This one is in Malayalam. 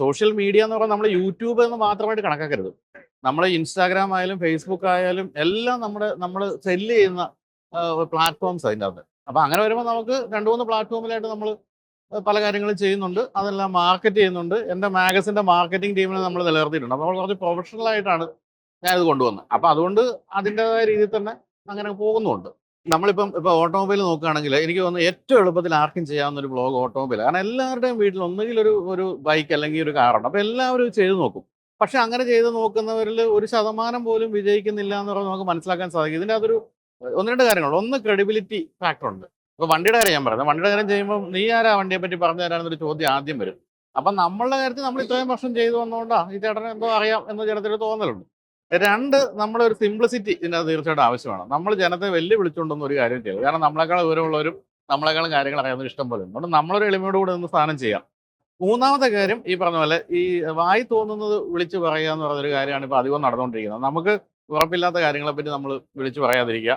സോഷ്യൽ മീഡിയ എന്ന് പറഞ്ഞാൽ നമ്മൾ യൂട്യൂബ് എന്ന് മാത്രമായിട്ട് കണക്കാക്കരുത്. നമ്മൾ ഇൻസ്റ്റാഗ്രാം ആയാലും ഫേസ്ബുക്ക് ആയാലും എല്ലാം നമ്മുടെ നമ്മൾ സെല്ല് ചെയ്യുന്ന പ്ലാറ്റ്ഫോംസ് അതിന്റെ അകത്ത്. അപ്പം അങ്ങനെ വരുമ്പോൾ നമുക്ക് രണ്ട് മൂന്ന് പ്ലാറ്റ്ഫോമിലായിട്ട് നമ്മൾ പല കാര്യങ്ങളും ചെയ്യുന്നുണ്ട്. അതെല്ലാം മാർക്കറ്റ് ചെയ്യുന്നുണ്ട്. എന്റെ മാഗസിന്റെ മാർക്കറ്റിംഗ് ടീമിനെ നമ്മൾ നിലനിർത്തിയിട്ടുണ്ട്. അപ്പോൾ കുറച്ച് പ്രൊഫഷണൽ ആയിട്ടാണ് ഞാനിത് കൊണ്ടുവന്നത്. അപ്പോൾ അതുകൊണ്ട് അതിന്റെതായ രീതിയിൽ തന്നെ അങ്ങനെ പോകുന്നുമുണ്ട് നമ്മളിപ്പം ഇപ്പൊ ഓട്ടോമൊബൈൽ നോക്കുകയാണെങ്കിൽ എനിക്ക് തോന്നുന്നു ഏറ്റവും എളുപ്പത്തിൽ ആർക്കും ചെയ്യാവുന്ന ഒരു ബ്ലോഗ് ഓട്ടോമൊബൈൽ കാരണം എല്ലാവരുടെയും വീട്ടിൽ ഒന്നുകിൽ ഒരു ഒരു ബൈക്ക് അല്ലെങ്കിൽ ഒരു കാറുണ്ട് അപ്പൊ എല്ലാവരും ചെയ്ത് നോക്കും. പക്ഷെ അങ്ങനെ ചെയ്ത് നോക്കുന്നവരിൽ ഒരു ശതമാനം പോലും വിജയിക്കുന്നില്ല എന്ന് പറഞ്ഞാൽ നമുക്ക് മനസ്സിലാക്കാൻ സാധിക്കും. ഇതിന്റെ അതൊരു ഒന്ന് രണ്ട് കാര്യങ്ങളുണ്ട്. ഒന്ന് ക്രെഡിബിലിറ്റി ഫാക്ടർ ഉണ്ട്. ഇപ്പൊ വണ്ടിയുടെ കാര്യം ഞാൻ പറയുന്നത്. വണ്ടിയുടെ കാര്യം ചെയ്യുമ്പോൾ നീ ആരാ വണ്ടിയെ പറ്റി പറഞ്ഞു തരാനെന്നൊരു ചോദ്യം ആദ്യം വരും. അപ്പൊ നമ്മളുടെ കാര്യത്തിൽ നമ്മൾ ഇത്രയും വർഷം ചെയ്തു വന്നുകൊണ്ടാ ഈ ചേട്ടനെന്തോ അറിയാം എന്ന് ചേട്ടത്തിന് തോന്നലുണ്ട്. രണ്ട് നമ്മുടെ ഒരു സിംപ്ലിസിറ്റി ഇതിനകത്ത് തീർച്ചയായിട്ടും ആവശ്യമാണ്. നമ്മൾ ജനത്തെ വെല്ലുവിളിച്ചുകൊണ്ടൊന്നും ഒരു കാര്യം ചെയ്യും കാരണം നമ്മളെക്കാൾ വിവരമുള്ളവരും നമ്മളെക്കാളും കാര്യങ്ങൾ അറിയാവുന്ന ഇഷ്ടം പോലെ ഉണ്ട്. അതുകൊണ്ട് നമ്മളൊരു എളിമയോട് കൂടെ നിന്ന് സ്ഥാനം ചെയ്യാം. മൂന്നാമത്തെ കാര്യം ഈ പറഞ്ഞ പോലെ ഈ വായി തോന്നുന്നത് വിളിച്ചു പറയുക എന്ന് പറഞ്ഞൊരു കാര്യമാണ് ഇപ്പോൾ അധികം നടന്നുകൊണ്ടിരിക്കുന്നത്. നമുക്ക് ഉറപ്പില്ലാത്ത കാര്യങ്ങളെപ്പറ്റി നമ്മൾ വിളിച്ചു പറയാതിരിക്കുക.